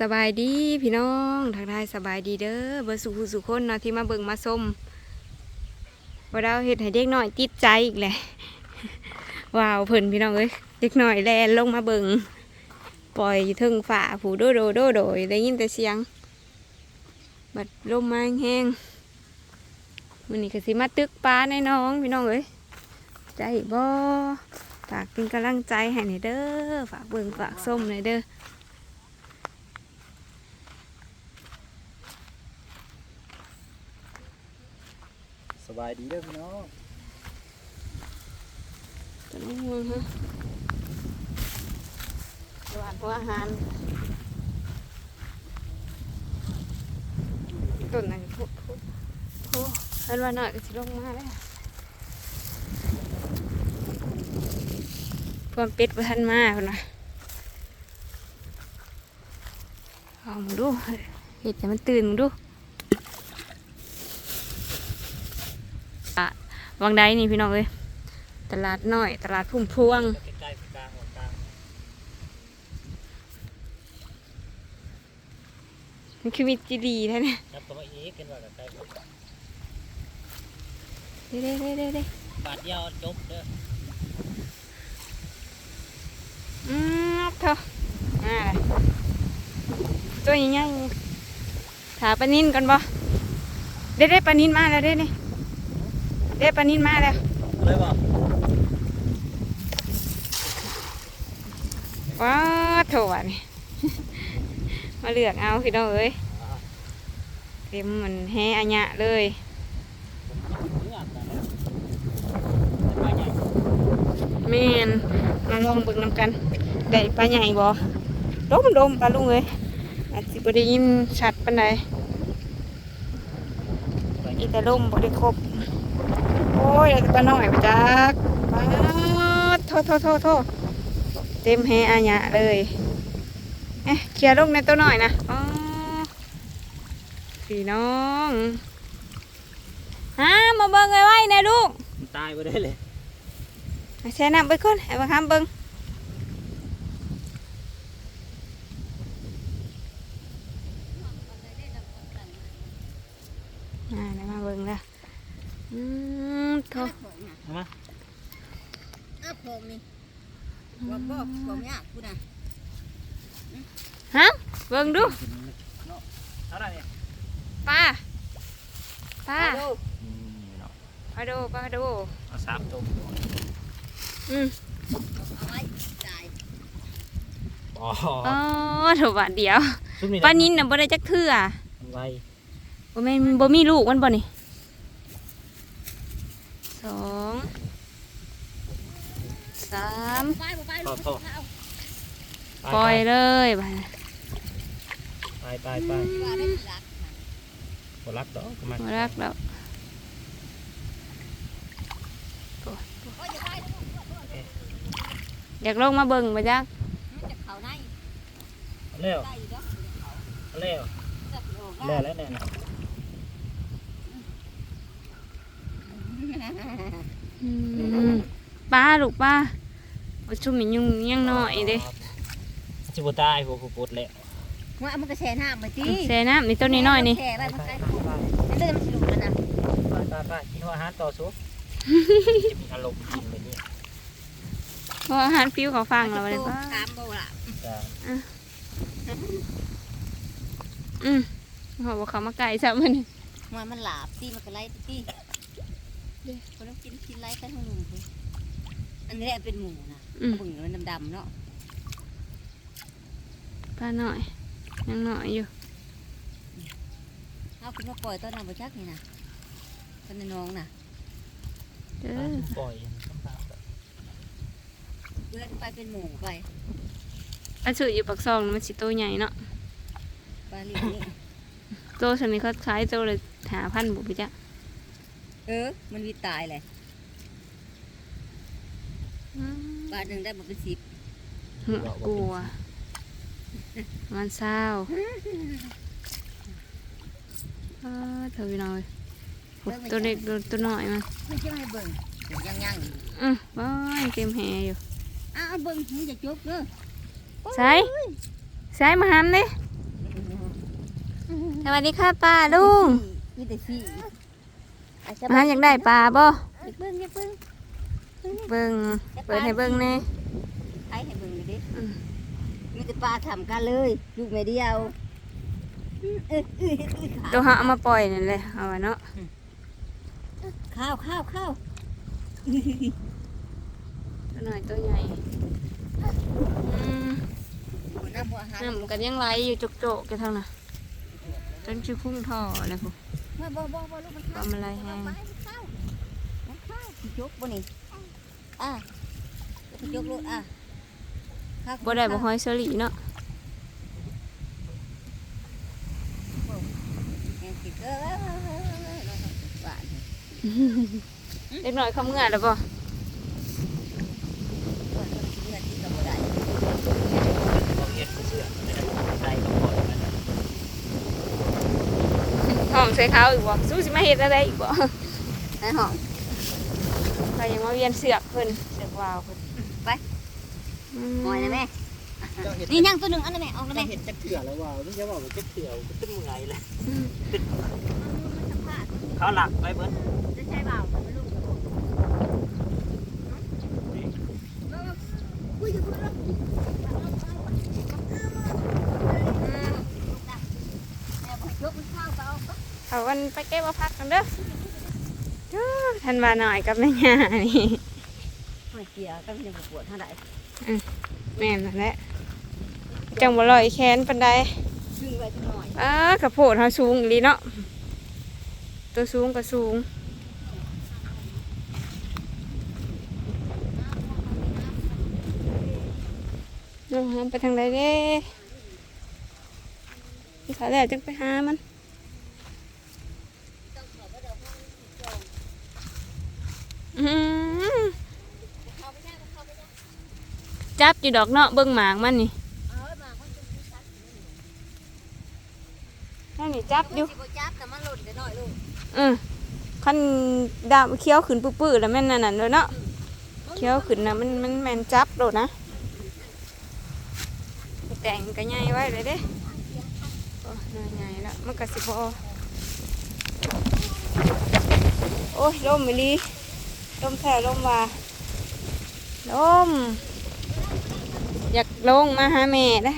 สบายดีพี่น้องทักทายสบายดีเด้อเบอร์สุขสุขคนเนาะที่มาเบิ่งมาส้มว่าเราเห็ดให้เด็กน้อยติดใจอีกแหละว้าวเพิ่นพี่น้องเอ้ยเด็กน้อยแลนลงมาเบิ่งปล่อยอยู่เทึงฝ่าผูโดโดโดโดยได้ยินแต่เสียง บัดลมมาแห้งมันนี้ก็สิมาตึกปลาในน้องพี่น้องเอ้ยใจบ่ฝากเป็นกำลังใจให้หน่อยเด้อฝากเบิ่งฝากส้มหน่อยเด้อ บายดีเด้อพี่น้องตัวนี้มึงฮะหวานหัวอาหารต้นนั้นพุพุพุอันว่าหน่อยก็สิลงมาแล้วพวมเป็ดบ่ทันมาคนน่ะเอามึงดูเห็ดให้มันตื่นมึงดูอะ วังใดนี่พี่น้องเอ้ยตลาดน้อย ตลาดพุ่มพวงใกล้ๆกลางหัวกลางมันคือมีจีดีแท้เนี่ยจับตัวมาอีกกันว่าใกล้เด้เด้เด้เด้เด้บาทเดียวจบเด้ออืมเถอะมาเลยตัวใหญ่ๆถาปลานินก่อนบ่เด้เด้ปลานินมาแล้วเด้เด้ เด้ปลานินมาแล้วเลยบ่ว้าโถว่ะนี่มาเลือกเอาพี่น้องเอ้ยเต็มมันแห่อัญญะเลยเลือกนะปลาใหญ่แม่นมาลองเบิ่งนำกันได้ปลาใหญ่บ่ดมดมปลาลุงเอ้ยอาจสิบ่ได้ยินชัดปานใดอีแต่ลมบ่ได้ครบ โอ้ยได้แต่ปลาน้อยไปจักปลาโทโทโทโทเต็มแฮอาญะเลยเอ๊ะเคลียร์ลงในตัวหน่อยนะอ๋อพี่น้องฮะมาเบิ่งไว้ไว้นะลูกตายไปได้เลยให้แช่น้ำไปก่อนให้มาค้ำเบิ่งอ่าได้มาเบิ่งแล้วอืมโท เอามา เออผมนี่ ว่าบ่ผมยากกูนะฮะเบิ่งดูเท่าไหร่เนี่ยปลาปลาดูเนาะปลาดูปลาดูเอาสามตัวอืมเอาไว้ตายอ๋ออ๋อถูกบาทเดียว ซุปนี่ปลานินน่ะบ่ได้จักเทื่อไว้บ่แม่นบ่มีลูกมันบ่นี่สอง สามไปบ่ไปพอลูกพอเอาปล่อยเลยบาดไปไปไปว่าได้รักบ่รักดอกก็มาบ่รักดอกโอ้ยอย่าไปลูกอยากลงมาเบิ่งบ่จักมันจะเข้าในเอาแล้วได้อยู่เด้อเอาแล้วจับโลกแล้วแล้วเนี่ยอืมป้าลูกป้า บ่ชุ่มนี่ยุ่งยังน้อยเด้สิบ่ตายหัวกูปวดแล้วว่ามันก็แช่น้ำไปติแช่น้ำนี่ต้นนี้น้อยนี่แช่ไว้มันใกล้มันเลื่อนมันสิลุกแล้วนะไปไปไปกินอาหารต่อสู้จะมีอารมณ์กินแบบนี้เพราะอาหารฟิวเขาฟังแล้วบ่ได้โตป้าตามบ่ล่ะจ้ะอืมเขาบอกเขามาไก่ซะมันนี่ว่ามันหลาบติมันก็ไล่ติเด้คนต้องกินกินไล่กันทั้งหนุ่มพุ่น อันนี้แหละเป็นหมูนะอืมเบิ่งแล้วมันดำๆเนาะป้าหน่อยยังหน่อยอยู่เอาขึ้นมาปล่อยตอนนั้นบ่จักนี่นะตอนน้องน่ะเด้อปล่อยเพื่อนไปเป็นหมูไปอันสื่ออยู่ปักซองมันสิโตใหญ่เนาะปลาลิงนี่โตฉันนี่เขาขายโตเลยหาพันบุปจ้ะเออ มันวิตายเลย ปลาหนึ่งได้มาเป็นสิบหัวกลัวมันเศร้าเออเธอพี่น้อยโอ้ตัวเล็กตัวน้อยมันไม่ใช่ให้เบิ่งยังยังอืมบ้ายเต็มแหอยู่อ้าวเบิ่งมึงจะจุกเด้อใส่ใส่มาหันเลยสวัสดีค่ะป้าลุงมีแต่สี่อะจะมาอยากได้ปลาบ่อย่าเพิ่งอย่าเพิ่ง เบิ่งเปิดให้เบิ่งแหน่ไอ้ให้เบิ่งเลยดิ อืมมีแต่ปลาทำกันเลยลูกแม่เดียวเอ้ยเอ้ยเอ้ยตัวเฮาเอามาปล่อยนั่นแหละเอาไว้เนาะข้าวข้าวข้าวตัวน้อยตัวใหญ่อืมน้ำหัวอาหารน้ำกันยังไหลอยู่จุกโจกกันทางน่ะจนชิพุ่งท่อเลยพวกบ่บ่บ่บ่ลูกมันปลาอะไรแห้งมันข้าวมันข้าวสิยกบ่นี่ อะสิยกลูกอะข้าวบ่ได้บ่ห้อยเสลีเนาะแม่สิเด้อหวานเล็กน้อยเขาเมื่อแล้วบ่หวานสิเนื้อที่ก็บ่ได้เราเห็ดเสือใจก็ปล่อยมันห้องใส่เขาอีกบ่สู้สิมาเฮ็ดอะไรอีกบ่ให้หอม ใครยังมาเวียนเสือกเพิ่นเสือกวาวเพิ่นไปอืหอยนะแม่เจ้าเห็ดนี่ยังตัวหนึงอันนั้นแม่ออกแล้วเจ้าแม่เห็ดจักเถื่อแล้วว่าไม่ใช่ว่ามันจักเถื่อมันขึ้นเมื่อยเลยเขาหลักไปเบิ้ลจะใช่เปล่าลูกอุ้ยอย่าพูดแม่บอกยกมันข้าวไปเอาปะเขาวันไปเก็บเอาพักกันเด้อ จ้าทันว่าหน่อยกับแม่ย่านี่ไม่เกี่ยวก็ยังปวดเท่าไหร่แม่นนั่นแหละจังบ่ลอยแขนปานใดดึงไว้จังหน่อยอ้ากระโพดเฮาสูงอีหลีเนาะตัวสูงก็สูงน้องหามไปทางใดเด้เขาแล้วจังไปหามันอื้อหือ จับอยู่ดอกเนาะเบิ่งหมากมันนี่เอาไว้มาเขาจะมีชัดนั่นนี่จับอยู่สิบ่จับแต่มันหล่นเดี๋ยวหน่อยลูกเออคันดาวเคี้ยวขึ้นปื้อๆแล้วแม่นนั่นน่ะเลยเนาะเคี้ยวขึ้นนะมันมันแม่นจับโดดนะแต่งก็ใหญ่ไว้เลยเด้โอ้น่าใหญ่แล้วมันก็สิบอโอ้ยลมไม่ดีลมแท้ลมว่าลม อยากลงมาหาแม่ได้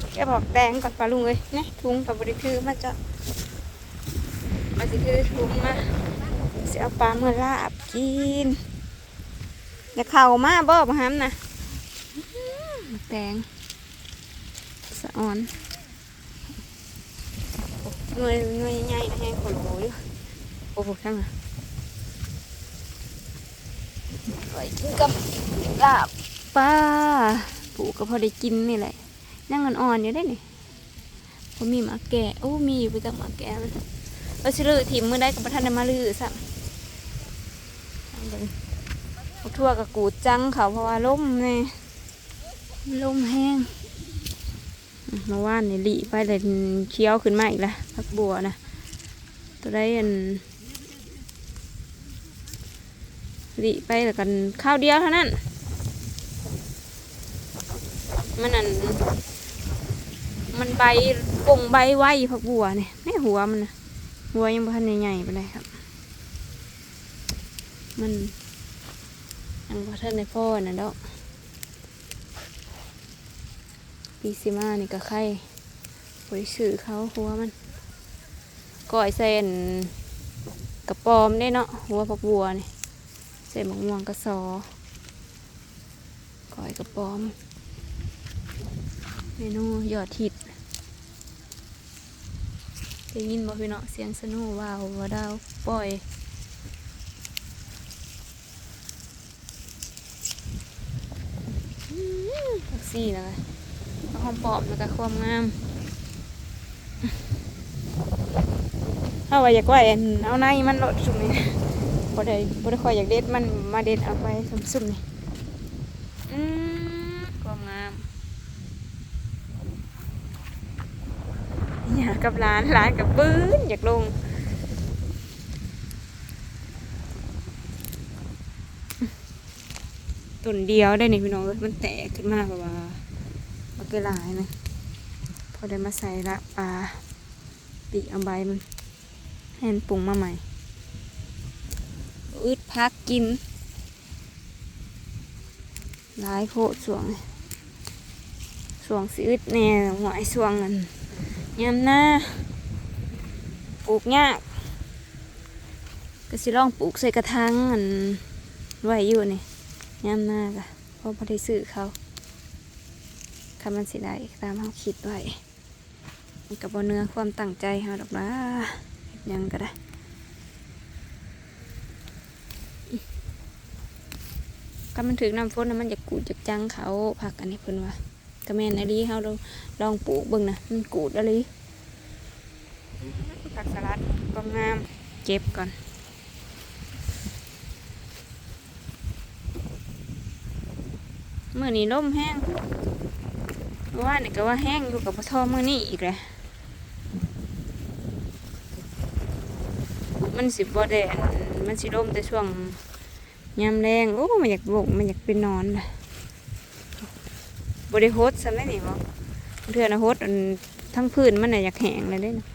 อแกบอกแดงก่อนปลาลุงเลยนี่ถุงกับบริคือมาจะมาสิคือถุงมาสิเอาปลาเมื่อลาบกินอย่าเข่ามาบ่บ่ห้ำนะแตงสะอ่อนโอ้หน่วยหน่วยใหญ่ๆนะแห้ขนโหอยู่โอ้โหทั้งน่ะไว้กินกับลาบ ปลาปูก็พอได้กินนี่แหละนั่งอ่อนๆอยู่ได้นี่ผมมีหมาแก่โอ้มีอยู่ไปจากหมาแก่มันเราชิลือทีมมือได้กับประธานได้มาลือสัมทั่วกับกูดจังเขาเพราะว่าล่มแน่ล่มแห้งอืมเมื่อวานนี่หลีไปเลยเคี้ยวขึ้นมาอีกแล้วพักบัวนะตัวได้อันหลีไปแล้วกันข้าวเดียวเท่านั้น มันอันมันใบปงใบไว้พักบัวเนี่ยแม่หัวมันนะหัวยังบ่ทันใหญ่ไปเลยครับ มันยังบ่ทันได้พ่อนะดอกปีซิมานี่ก็ไข่บริสื่อเขาหัวมันก้อยเส้นกระปอมได้เนาะหัวผักบัวนี่ใส่หมกม่วงกระซอก้อยกระปอม เมนูยอดฮิตได้ยินบ่พี่เนาะเสียงสนุว้าวว่าดาวปล่อยท็กซี่นะเอาความปอมแล้วก็ความงามเอาไว้อยากไว้อันเอาในมันโลดสุ่มนี่บ่ได้บ่ได้คอยอยากเด็ดมันมาเด็ดเอาไปสุ่มๆนี่อืมความงาม อยา กับร้านร้านกับปื้นอยากลงต้นเดียวได้นี่พี่น้องมันแตกขึ้นมาแบบว่าบักเกลายนะพก็ได้มาใส่ละปลาปีกเอาใบมันให้มันปรุงมาใหม่อึดพักกินหลายโพสวงสวงสิอึดแน่หวยสวงนั่น ยามหน้าปลูกยากก็สิลองปลูกใส่กระถางอันไว้อยู่นี่ยามหน้ากะเพราะพอได้ซื้อเขาคำมันสิได้ตามเขาคิดไว้มันกับบเนื้อความตั้งใจเฮาดอกนะเฮ็ดหยังก็ได้อิก็มันถึงน้ำฝนมันอยากกูดจากจังเขาผักอันนี้เพิ่นว่า ก็แม่นอะลีเฮาลองลองปลูกเบิ่งนะมันกูดอะลีผักสลัดก็งามเก็บก่อนเมื่อนี้ลมแห้งเมื่อวานนี่ก็ว่าแห้งอยู่กับพ่อทอมื่อนี้อีกเลยมันสิบ่ได้อันมันสิล่มแต่ช่วงยามแรงโอ้มันอยากบกมันอยากไปนอนน่ะ บ่ได้โฮดซะแม่นี่บ่เทื่อนะโฮดอันทั้งพื้นมันน่ะอยากแห้งเลยเด้นะ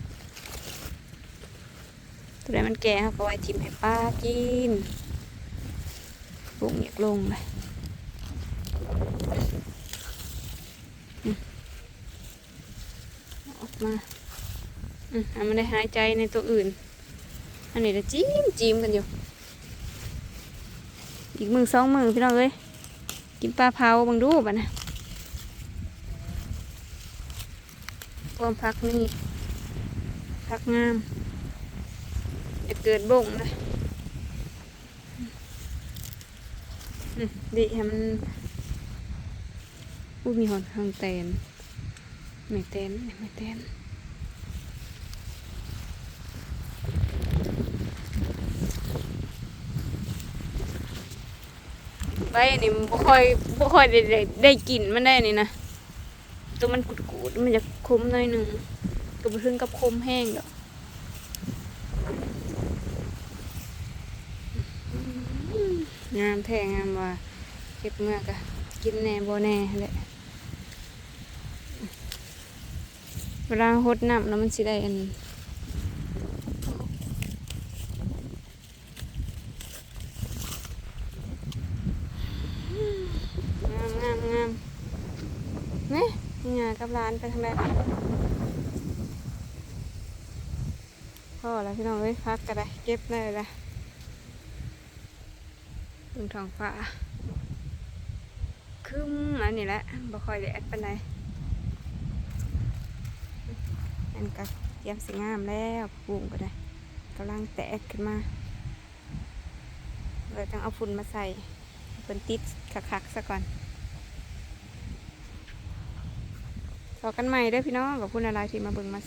ตัวใดมันแก่เฮาก็ไว้ทิมให้ป้ากินปรุงอยากลงเลยออกมาอืมมันได้หายใจในตัวอื่น อันนี้จะจิ้มจิ้มกันอยู่ อีกมือสองมือพี่น้องเอ้ยกินปลาเผาบังดูบ่ะนะ พร้อมพักนี่พักงาม จะเกิดบ่งนะดีให้มันอู้มีหอนข้างเตนไม่เตนไม่เตนใบนี่มันบ่ค่อยบ่ค่อยได้ได้ได้กลิ่นมันได้นี่นะตัวมันกุดๆมันจะ คมหน่อยหนึ่งกับ่ถึงกับคมแห้งดอกงามแท้งามว่าเก็บเมื่อกะกินแน่บ่แน่แหละเวลาหดน้ำแล้วมันสิได้อัน งามงามงามนี่งา กับร้านไปทางใดพ่อแล้วพี่น้องเอ้ยพักกันได้เก็บได้ละลุงทองฟ้าคึมอันนี้แหละบ่ค่อยได้แอดปานใดอันก็เตรียมสิงามแล้วปรุงก็ได้กำลังแตกขึ้นมาเลยต้องเอาฝุ่นมาใส่เป็นติดคักๆซะก่อน ต่อกันใหม่เด้อพี่น้องกับคุณอะไรที่มาเบิ่งมาส